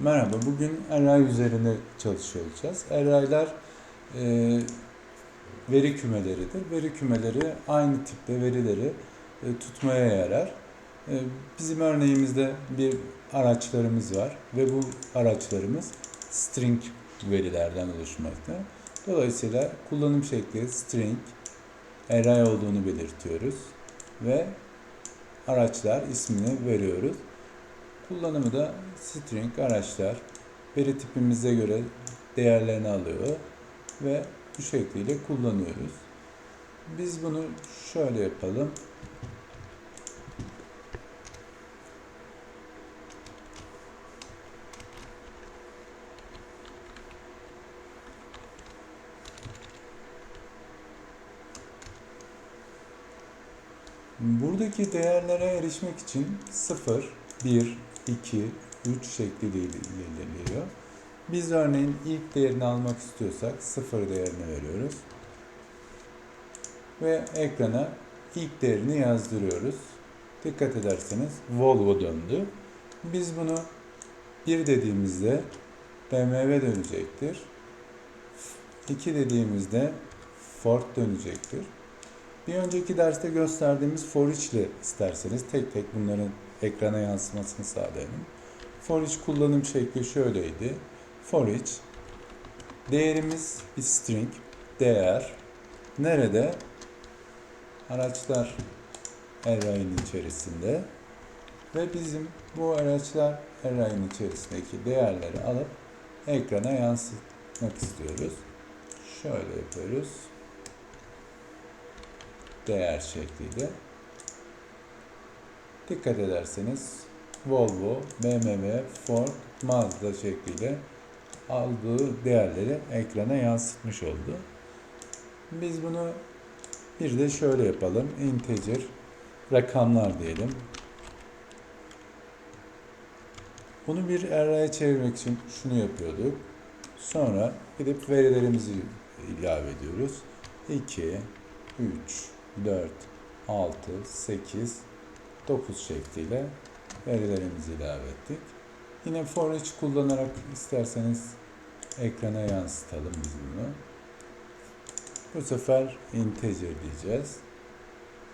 Merhaba, bugün array üzerinde çalışıyor olacağız. Array'lar e, veri kümeleridir. Veri kümeleri aynı tipte verileri e, tutmaya yarar. E, bizim örneğimizde bir araçlarımız var ve bu araçlarımız string verilerden oluşmakta. Dolayısıyla kullanım şekli string, array olduğunu belirtiyoruz ve araçlar ismini veriyoruz. Kullanımı da string araçlar veri tipimize göre değerlerini alıyor ve bu şekliyle kullanıyoruz. Biz bunu şöyle yapalım. Buradaki değerlere erişmek için 0, 1, 2, 3 şekliyle ilerliyor. Biz örneğin ilk değerini almak istiyorsak 0 değerini veriyoruz. Ve ekrana ilk değerini yazdırıyoruz. Dikkat ederseniz Volvo döndü. Biz bunu 1 dediğimizde BMW dönecektir. 2 dediğimizde Ford dönecektir. Bir önceki derste gösterdiğimiz for ile isterseniz tek tek bunların ekrana yansımasını sağlayalım. For each kullanım şekli şöyleydi. For each değerimiz bir string, değer nerede? Araçlar array'in içerisinde ve bizim bu araçlar array'in içerisindeki değerleri alıp ekrana yansıtmak istiyoruz. Şöyle yapıyoruz değer şekliyle. Dikkat ederseniz Volvo, BMW, Ford, Mazda şekliyle aldığı değerleri ekrana yansıtmış oldu. Biz bunu bir de şöyle yapalım. Integer rakamlar diyelim. Bunu bir array'e çevirmek için şunu yapıyorduk. Sonra gidip verilerimizi ilave ediyoruz. 2, 3, 4, 6, 8, 9 şekliyle verilerimizi ilave ettik. Yine for each kullanarak isterseniz ekrana yansıtalım biz bunu. Bu sefer integer diyeceğiz.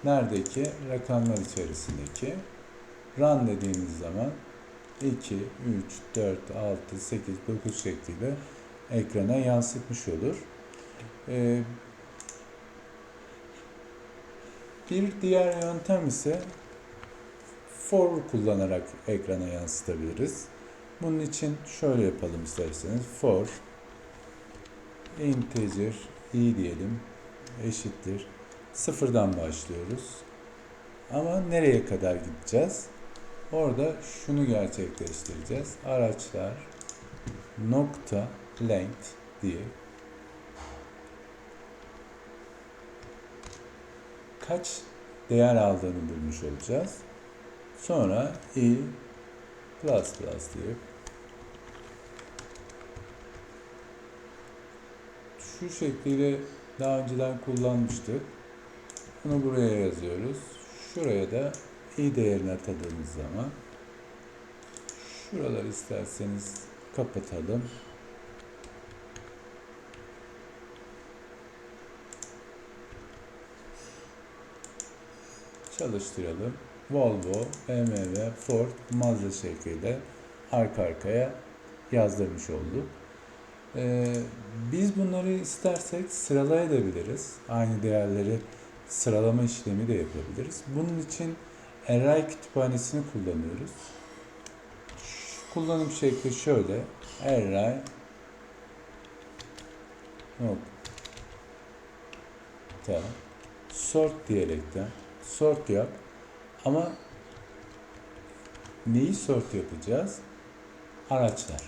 Neredeki? Rakamlar içerisindeki. Run dediğimiz zaman 2, 3, 4, 6, 8, 9 şekliyle ekrana yansıtmış olur. Ee, Bir diğer yöntem ise for kullanarak ekrana yansıtabiliriz. Bunun için şöyle yapalım isterseniz. For integer i diyelim eşittir. Sıfırdan başlıyoruz. Ama nereye kadar gideceğiz? Orada şunu gerçekleştireceğiz. Araçlar nokta length diye kaç değer aldığını bulmuş olacağız. Sonra i plus plus diye şu şekliyle daha önceden kullanmıştık. Bunu buraya yazıyoruz. Şuraya da i değerini atadığımız zaman şuraları isterseniz kapatalım. çalıştıralım. Volvo, BMW, Ford, Mazda şekliyle arka arkaya yazdırmış olduk. Ee, biz bunları istersek sıralayabiliriz. Aynı değerleri sıralama işlemi de yapabiliriz. Bunun için array kütüphanesini kullanıyoruz. Şu kullanım şekli şöyle. Array nokta sort diyerekten sort yap. Ama neyi sort yapacağız? Araçlar.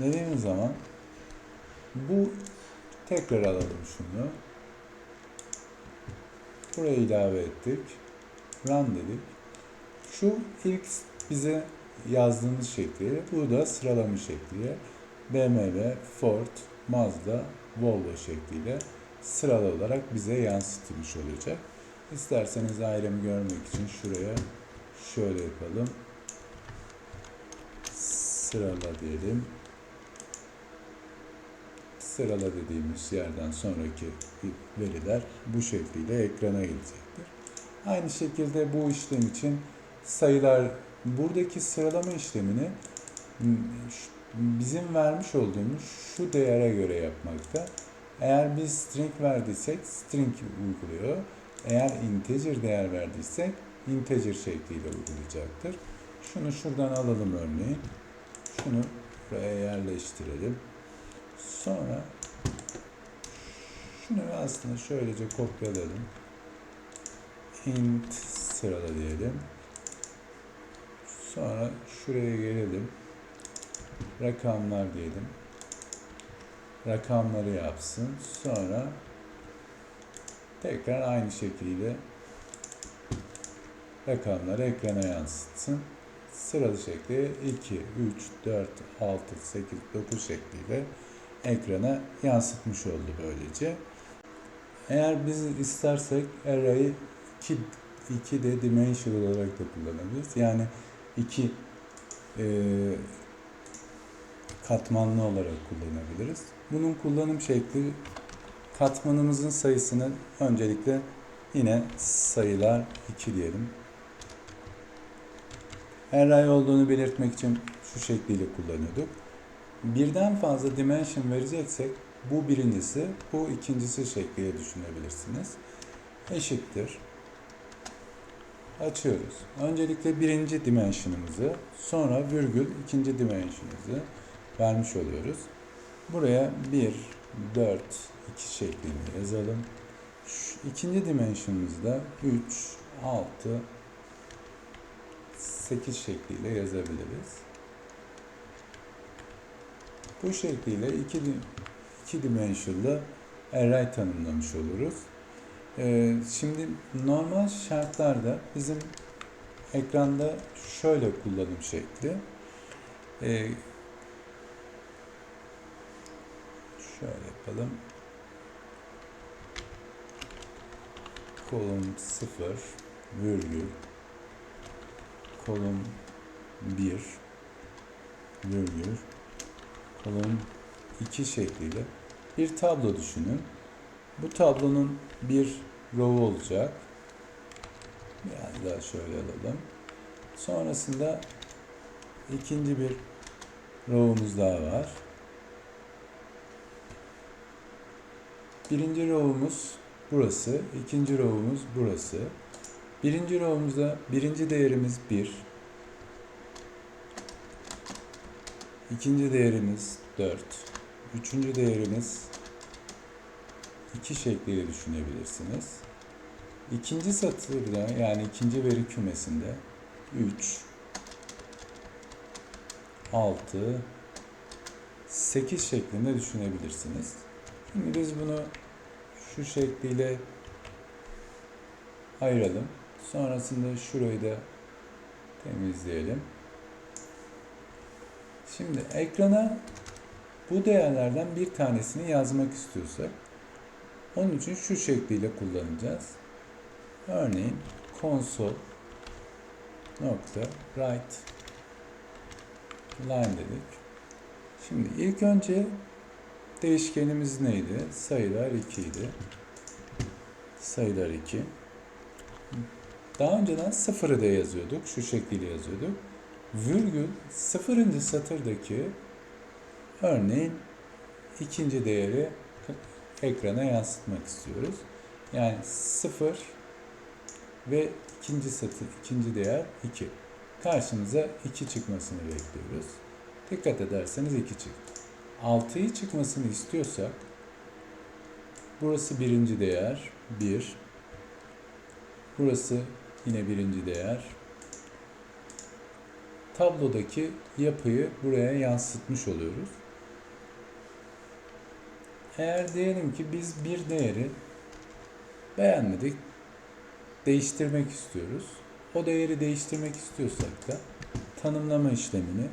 Dediğimiz zaman bu tekrar alalım şunu. Buraya ilave ettik. Run dedik. Şu ilk bize yazdığımız şekliyle, bu da sıralama şekliyle BMW, Ford, Mazda, Volvo şekliyle sıralı olarak bize yansıtılmış olacak. İsterseniz ayrımı görmek için şuraya şöyle yapalım. sırala diyelim. Sırala dediğimiz yerden sonraki veriler bu şekliyle ekrana gelecektir. Aynı şekilde bu işlem için sayılar buradaki sıralama işlemini bizim vermiş olduğumuz şu değere göre yapmakta. Eğer biz string verdiysek string uyguluyor. Eğer integer değer verdiysek integer şekliyle uygulayacaktır. Şunu şuradan alalım örneğin. Şunu buraya yerleştirelim. Sonra şunu aslında şöylece kopyalayalım. int sırala diyelim. Sonra şuraya gelelim. Rakamlar diyelim. Rakamları yapsın. Sonra tekrar aynı şekilde rakamları ekrana yansıtsın. Sıralı şekli 2, 3, 4, 6, 8, 9 şekliyle ekrana yansıtmış oldu böylece. Eğer biz istersek array'i 2, 2 de dimensional olarak da kullanabiliriz. Yani iki e, katmanlı olarak kullanabiliriz. Bunun kullanım şekli katmanımızın sayısını öncelikle yine sayılar 2 diyelim. Array olduğunu belirtmek için şu şekliyle kullanıyorduk. Birden fazla dimension vereceksek bu birincisi, bu ikincisi şekliyle düşünebilirsiniz. Eşittir. Açıyoruz. Öncelikle birinci dimension'ımızı, sonra virgül ikinci dimension'ımızı vermiş oluyoruz. Buraya 1, 4, 2 şeklinde yazalım. Şu ikinci dimension'ımızda 3, 6, 8 şekliyle yazabiliriz. Bu şekliyle iki, iki dimension'lı array tanımlamış oluruz. Ee, şimdi normal şartlarda bizim ekranda şöyle kullanım şekli. Ee, şöyle yapalım. Kolon 0 virgül kolon 1 virgül kolon 2 şekliyle bir tablo düşünün. Bu tablonun bir row olacak. Biraz daha şöyle alalım. Sonrasında ikinci bir row'umuz daha var. Birinci row'umuz burası, ikinci row'umuz burası. Birinci row'umuzda birinci değerimiz 1. İkinci değerimiz 4. Üçüncü değerimiz 2 şekliyle düşünebilirsiniz. İkinci satırda yani ikinci veri kümesinde 3 6 8 şeklinde düşünebilirsiniz. Şimdi biz bunu şu şekliyle ayıralım. Sonrasında şurayı da temizleyelim. Şimdi ekrana bu değerlerden bir tanesini yazmak istiyorsak onun için şu şekliyle kullanacağız. Örneğin console nokta write line dedik. Şimdi ilk önce değişkenimiz neydi? Sayılar 2 idi. Sayılar 2. Daha önceden sıfırı da yazıyorduk. Şu şekilde yazıyorduk. Virgül sıfırıncı satırdaki örneğin ikinci değeri ekrana yansıtmak istiyoruz. Yani 0 ve ikinci satır, ikinci değer 2. Karşımıza 2 çıkmasını bekliyoruz. Dikkat ederseniz 2 çıktı. 6'yı çıkmasını istiyorsak burası birinci değer 1. Burası yine birinci değer. Tablodaki yapıyı buraya yansıtmış oluyoruz. Eğer diyelim ki biz bir değeri beğenmedik, değiştirmek istiyoruz. O değeri değiştirmek istiyorsak da tanımlama işlemini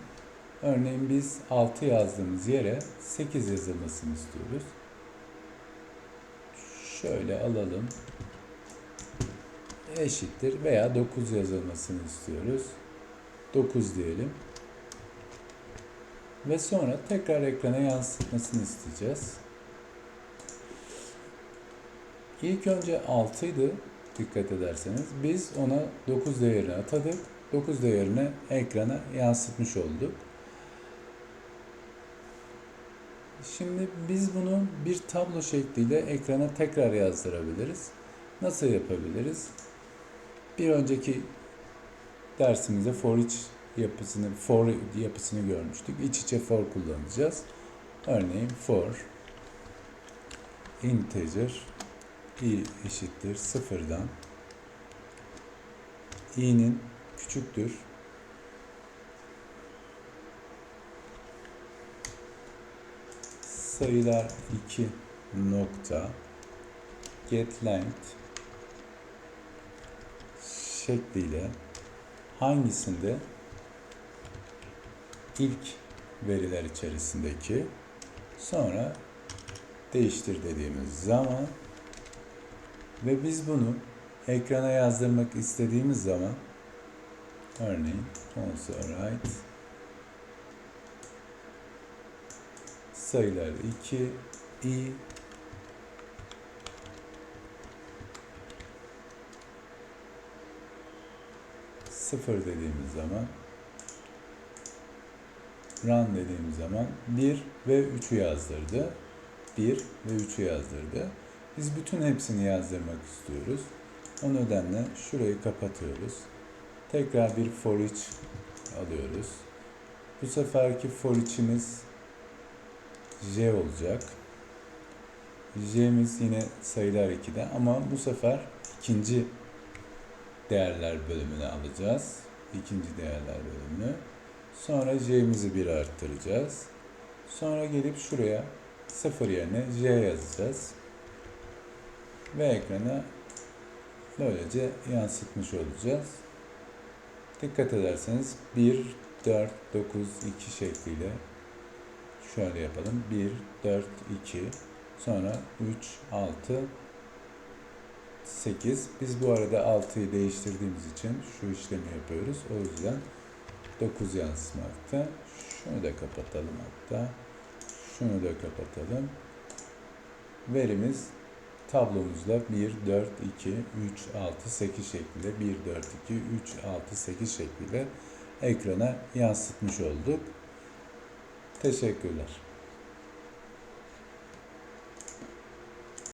örneğin biz 6 yazdığımız yere 8 yazılmasını istiyoruz. Şöyle alalım. Eşittir veya 9 yazılmasını istiyoruz. 9 diyelim. Ve sonra tekrar ekrana yansıtmasını isteyeceğiz. İlk önce 6 idi dikkat ederseniz. Biz ona 9 değerini atadık. 9 değerini ekrana yansıtmış olduk. Şimdi biz bunu bir tablo şekliyle ekrana tekrar yazdırabiliriz. Nasıl yapabiliriz? Bir önceki dersimizde for each yapısını for yapısını görmüştük. İç içe for kullanacağız. Örneğin for integer i eşittir sıfırdan i'nin küçüktür sayılar 2 nokta. Get length şekliyle hangisinde ilk veriler içerisindeki sonra değiştir dediğimiz zaman ve biz bunu ekrana yazdırmak istediğimiz zaman örneğin console write sayılar 2 i sıfır dediğimiz zaman run dediğimiz zaman 1 ve 3'ü yazdırdı. 1 ve 3'ü yazdırdı. Biz bütün hepsini yazdırmak istiyoruz. O nedenle şurayı kapatıyoruz. Tekrar bir for each alıyoruz. Bu seferki for each'imiz j olacak. j'miz yine sayılar 2'de ama bu sefer ikinci değerler bölümünü alacağız. İkinci değerler bölümünü. Sonra j'mizi bir arttıracağız. Sonra gelip şuraya 0 yerine j yazacağız. Ve ekrana böylece yansıtmış olacağız. Dikkat ederseniz 1, 4, 9, 2 şekliyle şöyle yapalım. 1, 4, 2, sonra 3, 6, 8. Biz bu arada 6'yı değiştirdiğimiz için şu işlemi yapıyoruz. O yüzden 9 yansımakta. Şunu da kapatalım hatta. Şunu da kapatalım. Verimiz tablomuzda 1, 4, 2, 3, 6, 8 şeklinde 1, 4, 2, 3, 6, 8 şeklinde ekrana yansıtmış olduk. Teşekkürler.